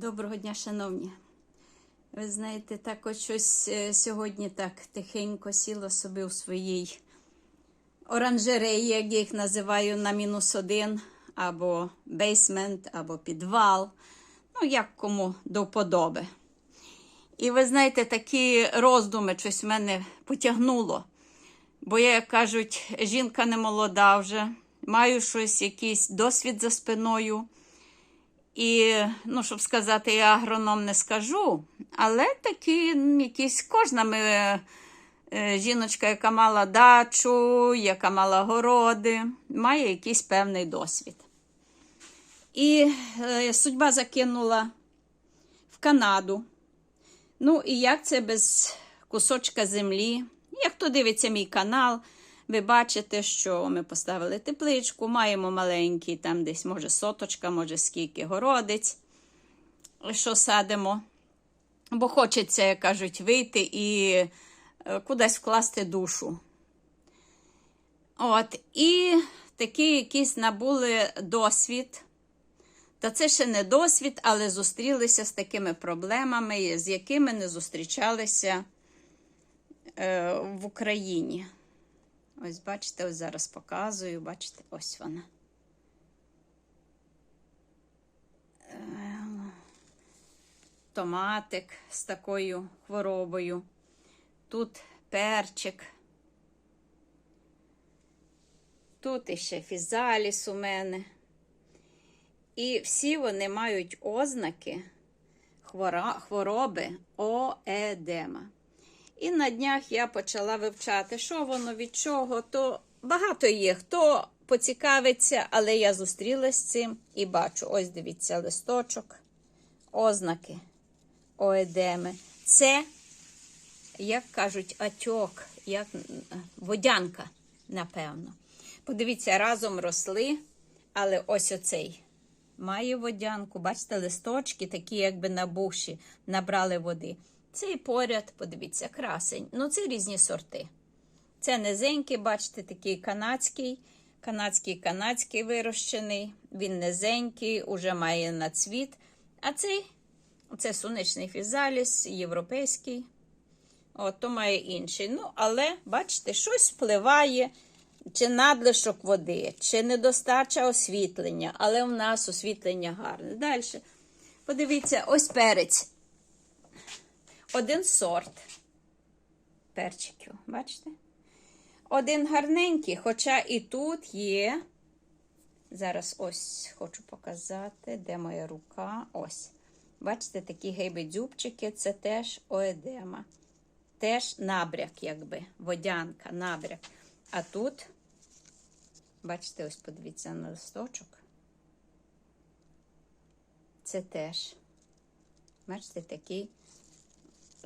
Доброго дня, шановні. Ви знаєте, так от щось е, сьогодні так тихенько сіло собі у своїй оранжереї, як я їх називаю, на мінус один, або бейсмент, або підвал. Ну, як кому до вподоби. І ви знаєте, такі роздуми щось в мене потягнуло. Бо я, як кажуть, жінка не молода вже, маю щось, якийсь досвід за спиною. І, ну, щоб сказати, я агроном не скажу, але такі якісь кожна ми, е, жіночка, яка мала дачу, яка мала городи, має якийсь певний досвід. І е, судьба закинула в Канаду. Ну, і як це без кусочка землі? Як хто дивиться мій канал, ви бачите, що ми поставили тепличку, маємо маленький, там десь, може, соточка, може, скільки городець, що садимо. Бо хочеться, як кажуть, вийти і е, кудись вкласти душу. От, і такий якийсь набули досвід. Та це ще не досвід, але зустрілися з такими проблемами, з якими не зустрічалися е, в Україні. Ось, бачите, ось зараз показую, бачите, ось вона. Е, Томатик з такою хворобою. Тут перчик. Тут іще фізаліс у мене. І всі вони мають ознаки хвороби оедема. І на днях я почала вивчати, що воно від чого, то багато є, хто поцікавиться, але я зустрілася з цим і бачу: ось дивіться, листочок, ознаки оедеми. Це, як кажуть, атьок, як водянка, напевно. Подивіться, разом росли, але ось оцей має водянку. Бачите, листочки, такі, якби набухші, набрали води. Цей поряд, подивіться, красень. Ну, це різні сорти. Це низенький, бачите, такий канадський, канадський, канадський вирощений. Він низенький, уже має нацвіт. А цей це сонячний фізаліс, європейський. От, то має інший. Ну, але, бачите, щось впливає, чи надлишок води, чи недостача освітлення. Але в нас освітлення гарне. Далі. Подивіться, ось перець. Один сорт перчиків, бачите? Один гарненький, хоча і тут є. Зараз ось хочу показати, де моя рука. Ось. Бачите, такі гейби-дзюбчики це теж оедема. Теж набряк, якби, водянка, набряк. А тут, бачите, ось подивіться на листочок. Це теж, бачите, такий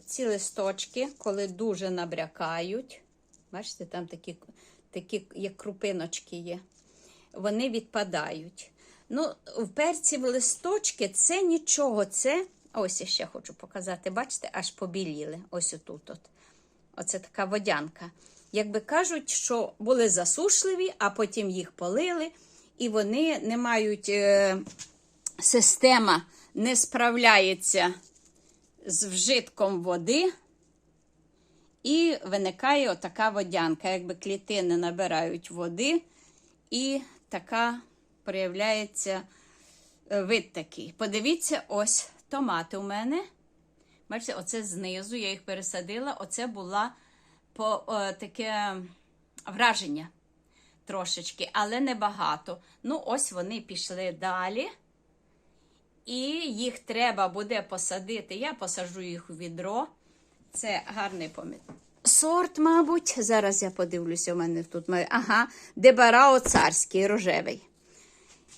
ці листочки, коли дуже набрякають, бачите, там такі, такі як крупиночки є, вони відпадають. Ну, в перці в листочки це нічого, це, ось я ще хочу показати, бачите, аж побіліли. Ось отут. От. Оце така водянка. Якби кажуть, що були засушливі, а потім їх полили, і вони не мають, е, система не справляється з вжитком води, і виникає отака водянка. Якби клітини набирають води, і така проявляється е, вид такий. Подивіться, ось томати у мене. Бачите, оце знизу, я їх пересадила. Оце була по, о, таке враження трошечки, але небагато. Ну, ось вони пішли далі. І їх треба буде посадити. Я посаджу їх у відро. Це гарний помід. Сорт, мабуть. Зараз я подивлюся, у мене тут має. Ага, дебарао царський, рожевий.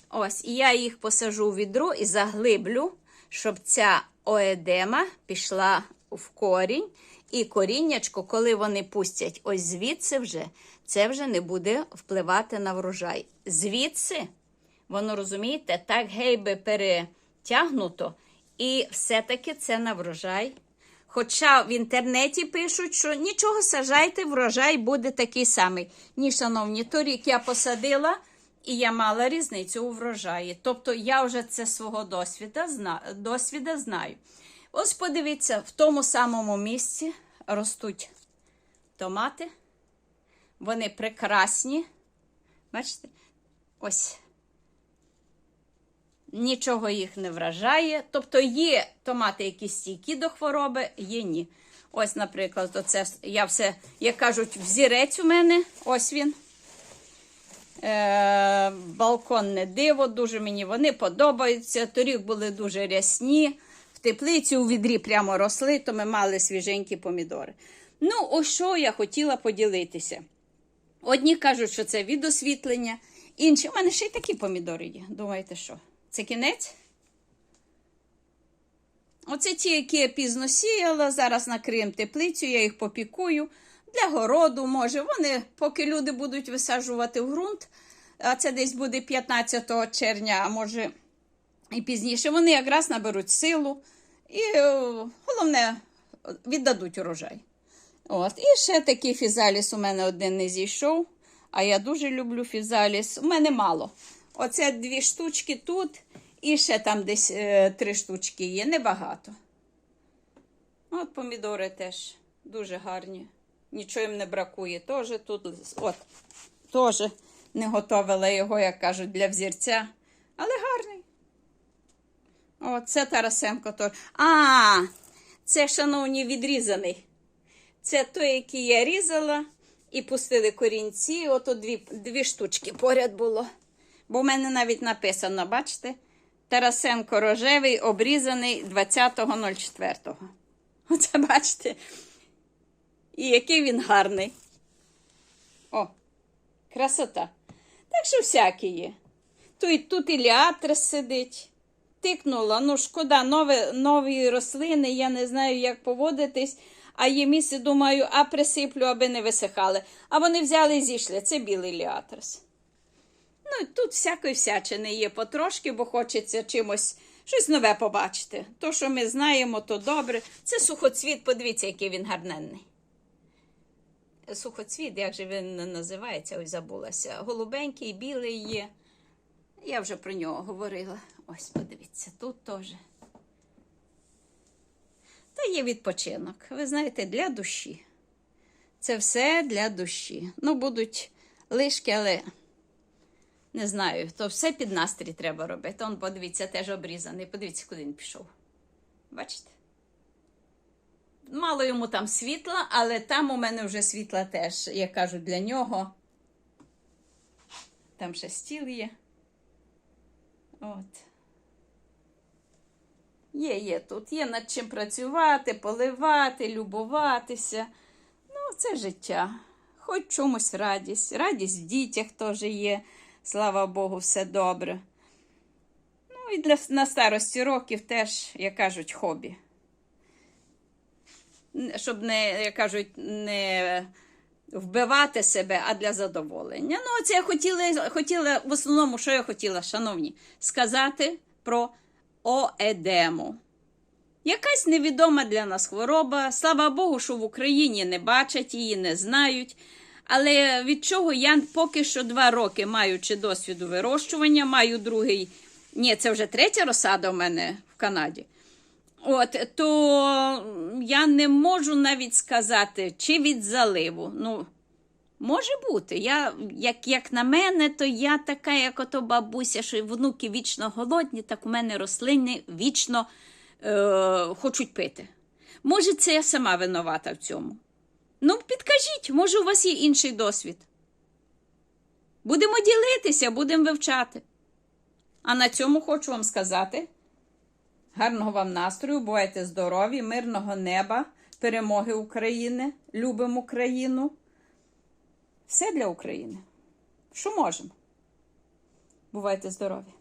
Ось, і я їх посажу у відро і заглиблю, щоб ця оедема пішла в корінь. І коріннячко, коли вони пустять ось звідси вже, це вже не буде впливати на врожай. Звідси, воно розумієте, так гейби перетягнуто, і все-таки це на врожай. Хоча в інтернеті пишуть, що нічого сажайте, врожай буде такий самий. Ні, шановні, торік я посадила, і я мала різницю у врожаї. Тобто я вже це свого досвіда, досвіда знаю. Ось подивіться, в тому самому місці ростуть томати. Вони прекрасні. Бачите? Ось. Нічого їх не вражає. Тобто є томати, які стійкі до хвороби, є ні. Ось, наприклад, оце я все, як кажуть, взірець у мене. Ось він. Е, балконне диво, дуже мені вони подобаються. Торік були дуже рясні. В теплиці у відрі прямо росли, то ми мали свіженькі помідори. Ну, ось що я хотіла поділитися. Одні кажуть, що це від освітлення, інші. У мене ще й такі помідори є. Думаєте, що? Це кінець? Оце ті, які я пізно сіяла, зараз накриємо теплицю, я їх попікую для городу, може. Вони, поки люди будуть висаджувати в ґрунт, а це десь буде 15 червня, а може і пізніше, вони якраз наберуть силу і головне віддадуть урожай. От. І ще такий фізаліс у мене один не зійшов. А я дуже люблю фізаліс. У мене мало. Оце дві штучки тут, і ще там десь е, три штучки є, небагато. От помідори теж дуже гарні. Нічого їм не бракує. Тоже тут, от, теж не готовила його, як кажуть, для взірця. Але гарний. О, це Тарасенко теж. А, це, шановні, відрізаний. Це той, який я різала, і пустили корінці. Ото дві, дві штучки поряд було. Бо в мене навіть написано, бачите? Тарасенко рожевий, обрізаний 20.04. Оце бачите. І який він гарний. О, красота. Так що всякі є. Тут, тут і ліатрис сидить. Тикнула, ну шкода, нові, нові рослини, я не знаю, як поводитись. А є місце, думаю, а присиплю, аби не висихали. А вони взяли і зійшли. Це білий ліатрис. Ну, тут всякої всячини є потрошки, бо хочеться чимось щось нове побачити. То, що ми знаємо, то добре. Це сухоцвіт, подивіться, який він гарненний. Сухоцвіт, як же він називається, ось забулася. Голубенький, білий є. Я вже про нього говорила. Ось, подивіться, тут теж. Та є відпочинок. Ви знаєте, для душі. Це все для душі. Ну, будуть лишки, але не знаю, то все під настрій треба робити. Он, подивіться, теж обрізаний. Подивіться, куди він пішов. Бачите? Мало йому там світла, але там у мене вже світла теж, як кажуть, для нього. Там ще стіл є. От. Є, є тут, є над чим працювати, поливати, любуватися. Ну, це життя. Хоч чомусь радість. Радість в дітях теж є. Слава Богу, все добре. Ну і для, на старості років теж, як кажуть, хобі. Щоб не, як кажуть, не вбивати себе, а для задоволення. Ну, оце я хотіла, хотіла в основному, що я хотіла, шановні, сказати про оедему. Якась невідома для нас хвороба. Слава Богу, що в Україні не бачать її, не знають. Але від чого я поки що два роки маючи досвіду вирощування, маю другий. Ні, це вже третя розсада у мене в Канаді. От, то я не можу навіть сказати, чи від заливу. Ну, може бути. Я, як, як на мене, то я така, як ото бабуся, що внуки вічно голодні, так у мене рослини вічно е, хочуть пити. Може, це я сама винувата в цьому. Ну, підкажіть, може, у вас є інший досвід. Будемо ділитися, будемо вивчати. А на цьому хочу вам сказати. Гарного вам настрою, бувайте здорові, мирного неба, перемоги України, любимо Україну. Все для України. Що можемо? Бувайте здорові!